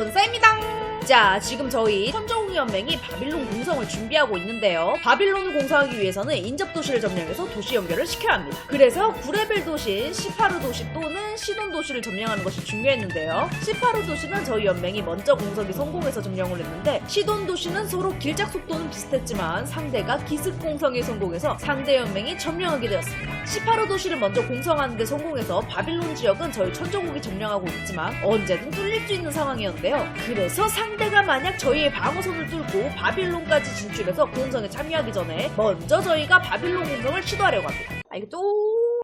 윤서입니다. 자, 지금 저희 천정훈연맹이 바빌론 공성을 준비하고 있는데요. 바빌론을 공성하기 위해서는 인접 도시를 점령해서 도시 연결을 시켜야 합니다. 그래서 9레벨 도시인 시파르 도시 또는 시돈 도시를 점령하는 것이 중요했는데요. 시파르 도시는 저희 연맹이 먼저 공성이 성공해서 점령을 했는데 시돈 도시는 서로 길작 속도는 비슷했지만 상대가 기습 공성에 성공해서 상대 연맹이 점령하게 되었습니다. 시파르 도시를 먼저 공성하는데 성공해서 바빌론 지역은 저희 천정국이 점령하고 있지만 언제든 뚫릴 수 있는 상황이었는데요. 그래서 상 대가 만약 저희의 방어선을 뚫고 바빌론까지 진출해서 공성에 참여하기 전에 먼저 저희가 바빌론 공성을 시도하려고 합니다. 알겠죠?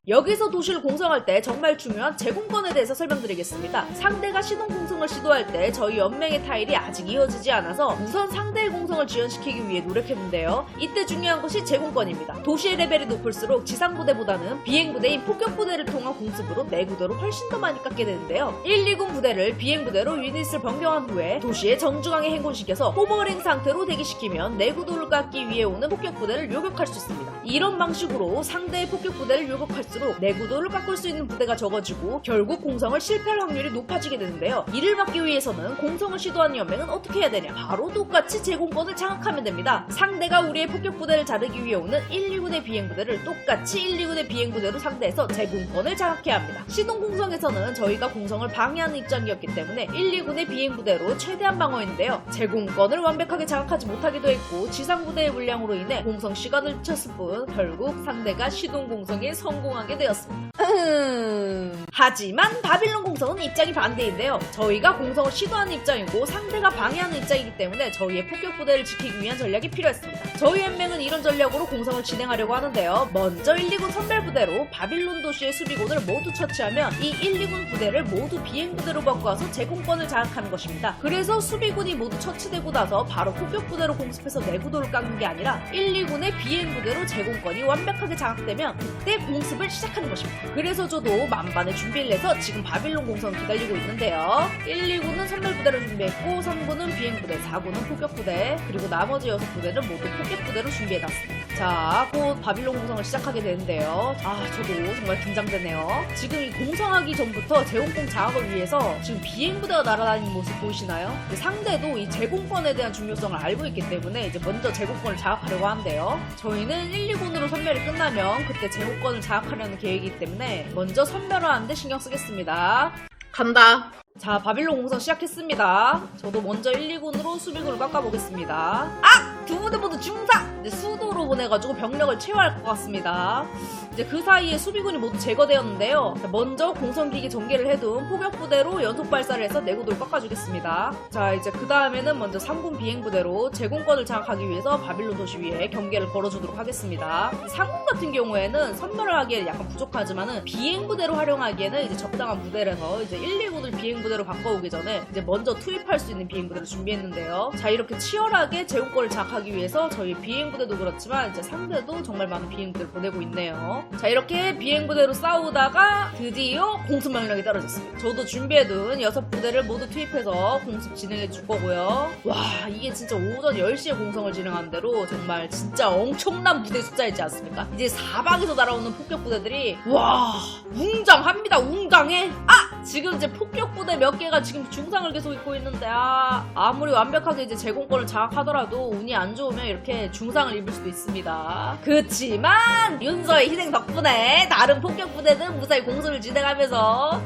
여기서 도시를 공성할 때 정말 중요한 제공권에 대해서 설명드리겠습니다. 상대가 시동 공성을 시도할 때 저희 연맹의 타일이 아직 이어지지 않아서 우선 상대의 공성을 지연시키기 위해 노력했는데요. 이때 중요한 것이 제공권입니다. 도시의 레벨이 높을수록 지상부대보다는 비행부대인 폭격부대를 통한 공습으로 내 구도를 훨씬 더 많이 깎게 되는데요. 1, 2군 부대를 비행부대로 유닛을 변경한 후에 도시의 정중앙에 행군시켜서 호버링 상태로 대기시키면 내 구도를 깎기 위해 오는 폭격부대를 요격할 수 있습니다. 이런 방식으로 상대의 폭격부대를 요격할 수록 내구도를 깎을 수 있는 부대가 적어지고 결국 공성을 실패할 확률이 높아지게 되는데요. 이를 막기 위해서는 공성을 시도하는 연맹은 어떻게 해야 되냐? 바로 똑같이 제공권을 장악하면 됩니다. 상대가 우리의 폭격 부대를 자르기 위해 오는 1, 2군의 비행부대를 똑같이 1, 2군의 비행부대로 상대해서 제공권을 장악해야 합니다. 시동공성에서는 저희가 공성을 방해하는 입장이었기 때문에 1, 2군의 비행부대로 최대한 방어했는데요. 제공권을 완벽하게 장악하지 못하기도 했고 지상부대의 물량으로 인해 공성 시간을 늦췄을 뿐 결국 상대가 시동공성에 성공 하게 되었습니다. 음... 하지만 바빌론 공성은 입장이 반대인데요. 저희가 공성을 시도하는 입장이고 상대가 방해하는 입장이기 때문에 저희의 폭격 부대를 지키기 위한 전략이 필요했습니다. 저희 연맹은 이런 전략으로 공성을 진행하려고 하는데요. 먼저 1, 2군 선발부대로 바빌론 도시의 수비군을 모두 처치하면 이 1, 2군 부대를 모두 비행 부대로 바꿔서 제공권을 장악하는 것입니다. 그래서 수비군이 모두 처치되고 나서 바로 폭격 부대로 공습해서 내구도를 깎는 게 아니라 1, 2군의 비행 부대로 제공권이 완벽하게 장악되면 그때 공습을 시작하는 것입니다. 그래서 저도 만반의 준비를 해서 지금 바빌론 공성 기다리고 있는데요. 1, 2군은 선발부대를 준비했고 3군은 비행 부대, 4군은 폭격 부대, 그리고 나머지 6부대는 모두 폭격 부대로 준비해놨습니다. 자, 곧 바빌론 공성을 시작하게 되는데요. 아, 저도 정말 긴장되네요. 지금 이 공성하기 전부터 제공권 장악을 위해서 지금 비행 부대가 날아다니는 모습 보이시나요? 상대도 이 제공권에 대한 중요성을 알고 있기 때문에 이제 먼저 제공권을 장악하려고 하는데요. 저희는 1, 2군으로 선멸이 끝나면 그때 제공권을 장악하려 는 계획이기 때문에 먼저 선멸을 하는데 신경 쓰겠습니다. 간다. 자, 바빌론 공성 시작했습니다. 저도 먼저 1, 2군으로 수비군을 깎아보겠습니다. 아! 두 부대 모두 중사! 이제 수도로 보내가지고 병력을 채워야 할것 같습니다. 이제 그 사이에 수비군이 모두 제거되었는데요. 자, 먼저 공성기기 전개를 해둔 포격부대로 연속 발사를 해서 내구도를 깎아주겠습니다. 자, 이제 그 다음에는 먼저 3군 비행부대로 제공권을 장악하기 위해서 바빌론 도시 위에 경계를 걸어주도록 하겠습니다. 상군 같은 경우에는 선멸을 하기에는 약간 부족하지만은 비행부대로 활용하기에는 이제 적당한 부대라서 이제 1, 2군을 비행 부대로 바꿔오기 전에 이제 먼저 투입할 수 있는 비행부대를 준비했는데요. 자, 이렇게 치열하게 제공권을 장악하기 위해서 저희 비행부대도 그렇지만 이제 상대도 정말 많은 비행부대를 보내고 있네요. 자, 이렇게 비행부대로 싸우다가 드디어 공습 명령이 떨어졌습니다. 저도 준비해둔 6부대를 모두 투입해서 공습 진행해 줄 거고요. 와, 이게 진짜 오전 10시에 공성을 진행하는 대로 정말 진짜 엄청난 부대 숫자이지 않습니까? 이제 사방에서 날아오는 폭격 부대들이 와, 웅장합니다. 웅장해. 아! 지금 이제 폭격 부대 몇 개가 지금 중상을 계속 입고 있는데 아, 아무리 완벽하게 이제 제공권을 장악하더라도 운이 안 좋으면 이렇게 중상을 입을 수도 있습니다. 그치만 윤서의 희생 덕분에 다른 폭격 부대는 무사히 공습을 진행하면서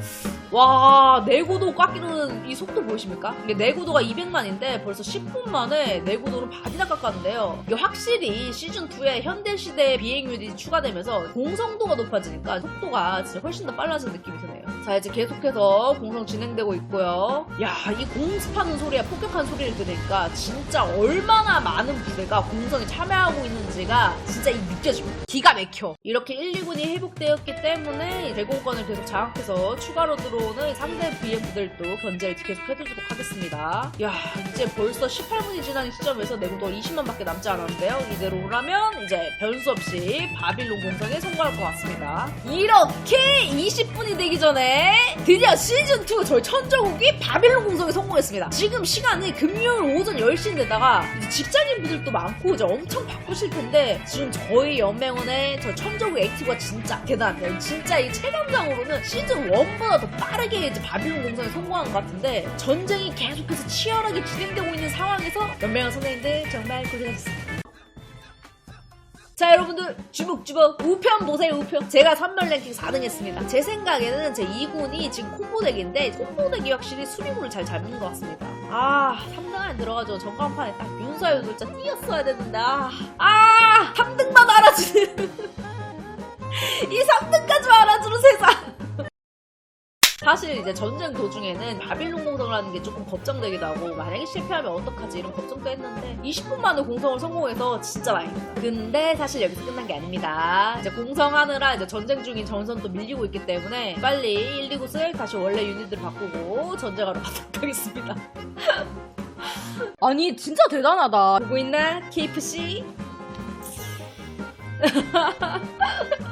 와 내구도 깎이는 이 속도 보이십니까? 이게 내구도가 200만인데 벌써 10분 만에 내구도를 반이나 깎았는데요. 이게 확실히 시즌2에 현대시대 비행 유닛이 추가되면서 공성도가 높아지니까 속도가 진짜 훨씬 더 빨라진 느낌이 드네요. 자 이제 계속해서 공성 진행되고 있고요. 야이 공습하는 소리야 폭격하는 소리를 들으니까 진짜 얼마나 많은 부대가 공성에 참여하고 있는지가 진짜 이 느껴집니다. 기가 막혀. 이렇게 1, 2군이 회복되었기 때문에 제공권을 계속 장악해서 추가로 들어 상대 비행 부대들도 견제를 계속 해주도록 하겠습니다. 야 이제 벌써 18분이 지난 시점에서 내구도가 20만밖에 남지 않았는데요. 이대로 오라면 이제 변수 없이 바빌론 공성에 성공할 것 같습니다. 이렇게 20분이 되기 전에 드디어 시즌2 저희 천정욱이 바빌론 공성에 성공했습니다. 지금 시간이 금요일 오전 10시인데다가 이제 직장인분들도 많고 이제 엄청 바쁘실 텐데 지금 저희 연맹원의 저 천정욱 액티브가 진짜 대단한데요. 진짜 이 체감상으로는 시즌1보다 더 빠르게 이제 바빌론 공성에 성공한 것 같은데 전쟁이 계속해서 치열하게 진행되고 있는 상황에서 연맹한 선생님들 정말 고생하셨습니다. 자 여러분들 주먹주먹 우편 보세요 우편. 제가 선멸 랭킹 4등 했습니다. 제 생각에는 제 2군이 지금 콤보덱인데 콤보덱이 확실히 수비군을 잘 잡는 것 같습니다. 아 3등 안에 들어가죠. 전광판에 딱 윤서유 글자 띄었어야 되는데 아, 아 3등만 알아주는. 이 3등까지 알아주는 세상 사실 이제 전쟁 도중에는 바빌론 공성을 하는 게 조금 걱정되기도 하고 만약에 실패하면 어떡하지 이런 걱정도 했는데 20분 만에 공성을 성공해서 진짜 다행입니다. 근데 사실 여기서 끝난 게 아닙니다. 이제 공성하느라 이제 전쟁 중인 전선도 밀리고 있기 때문에 빨리 1, 2굿을 다시 원래 유닛을 바꾸고 전쟁하러 가도록 하겠습니다. 아니 진짜 대단하다. 보고 있나? KFC?